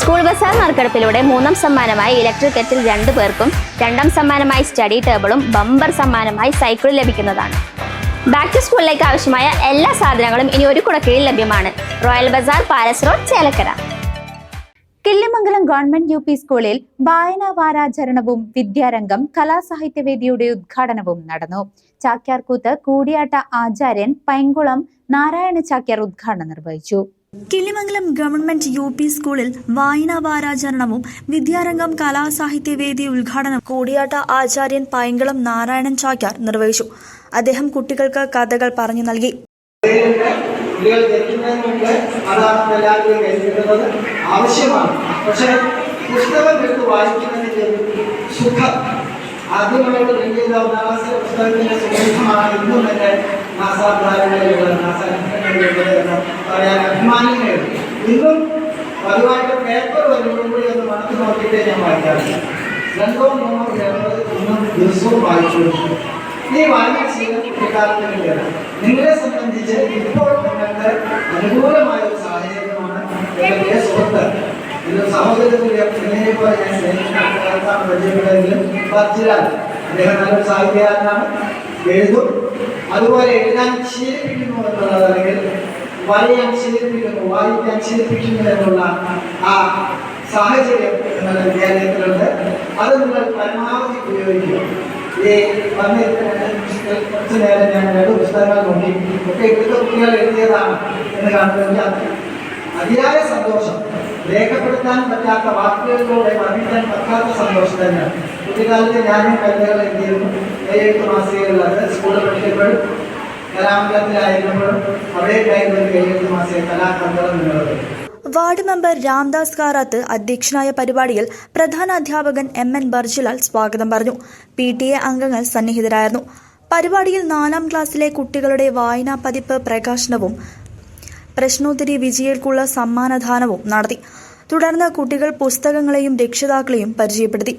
School Bazar നറുക്കെടുപ്പിലൂടെ മൂന്നാം സമ്മാനമായി ഇലക്ട്രിക് കെറ്റിൽ രണ്ടു പേർക്കും രണ്ടാം സമ്മാനമായി സ്റ്റഡി ടേബിളും ബമ്പർ സമ്മാനമായി സൈക്കിളും ലഭിക്കുന്നതാണ്. ബാക്ക് ടു സ്കൂളിലേക്ക് ആവശ്യമായ എല്ലാ സാധനങ്ങളും ഇനി ഒരു കുടക്കീഴിൽ ലഭ്യമാണ്. Royal bazaar palace road Chelakkara. Killimangalam government U P സ്കൂളിൽ വായനാ വാരാചരണവും വിദ്യാരംഗം കലാസാഹിത്യവേദിയുടെ ഉദ്ഘാടനവും നടന്നു. ചാക്യാർകൂത്ത് കൂടിയാട്ട ആചാര്യൻ പൈങ്കുളം നാരായണ ചാക്യാർ ഉദ്ഘാടനം നിർവഹിച്ചു. കിള്ളിമംഗലം ഗവൺമെന്റ് യു പി സ്കൂളിൽ വായനാ വാരാചരണവും വിദ്യാരംഗം കലാസാഹിത്യവേദി ഉദ്ഘാടനം കൂടിയാട്ട ആചാര്യൻ പൈങ്കളം നാരായണൻ ചാക്യാർ നിർവഹിച്ചു. അദ്ദേഹം കുട്ടികൾക്ക് കഥകൾ പറഞ്ഞു നൽകി. ആവശ്യമാണ്. ആദ്യമായിട്ട് സുഖമാണ്. ഇന്നും തന്നെ അഭിമാനങ്ങളുണ്ട് ഇന്നും പതിവായിട്ട് പേപ്പർ വരുമ്പോഴും ഒന്ന് മണത്ത് നോക്കിയിട്ടേ ഞാൻ വായിക്കാറില്ല രണ്ടോ മൂന്നോ പേപ്പർ ഒന്നും ദിവസവും വായിച്ചു ഈ വായന ശീലം നിങ്ങളെ സംബന്ധിച്ച് ഇപ്പോൾ നിങ്ങൾക്ക് അനുകൂലമായ ഒരു സാഹചര്യമാണ് എന്റെ സുഹൃത്ത്. ഇത് സഹോദരത്തിന്റെ കുഞ്ഞിനെ പോലെ ഞാൻ സ്നേഹിക്കാൻ പരിചയപ്പെട്ടെങ്കിലും പറ്റില്ലാൽ അദ്ദേഹം നല്ലൊരു സാഹിത്യകാരനാണ്. എഴുതും. അതുപോലെ എഴുതാൻ ശീലിപ്പിക്കുന്നു എന്നുള്ളത് അല്ലെങ്കിൽ വരയാൻ ശീലിപ്പിക്കുന്നു വായിക്കാൻ ശീലിപ്പിക്കുന്നു എന്നുള്ള ആ സാഹചര്യം നിങ്ങളുടെ വിദ്യാലയത്തിലുണ്ട്. അത് നിങ്ങൾ പരമാവധി ഉപയോഗിക്കുക. ഈ വന്നിരിക്കുന്ന കുറച്ച് നേരം ഞാൻ രണ്ട് പുസ്തകങ്ങൾ നോക്കി ഒക്കെ ഇവിടുത്തെ കുട്ടികൾ എഴുതിയതാണ് എന്ന് കാണുമ്പോൾ അതിയായ സന്തോഷം. രേഖപ്പെടുത്താൻ പറ്റാത്ത വാക്കുകളിലൂടെ വർണിക്കാൻ പറ്റാത്ത സന്തോഷം തന്നെയാണ്. കുട്ടിക്കാലത്ത് ഞാനും കവിതകൾ എഴുതിയിരുന്നു. ഏഴ് മാസികകളിൽ അത് സ്കൂളിൽ പഠിക്കുമ്പോഴും വാർഡ് മെമ്പർ രാംദാസ് കാറാത്ത് അധ്യക്ഷനായ പരിപാടിയിൽ പ്രധാന അധ്യാപകൻ എം എൻ ബർജിലാൽ സ്വാഗതം പറഞ്ഞു. പി ടി എ അംഗങ്ങൾ സന്നിഹിതരായിരുന്നു. പരിപാടിയിൽ നാലാം ക്ലാസ്സിലെ കുട്ടികളുടെ വായനാ പതിപ്പ് പ്രകാശനവും പ്രശ്നോത്തരി വിജയികൾക്കുള്ള സമ്മാനദാനവും നടത്തി. തുടർന്ന് കുട്ടികൾ പുസ്തകങ്ങളെയും രക്ഷിതാക്കളെയും പരിചയപ്പെടുത്തി.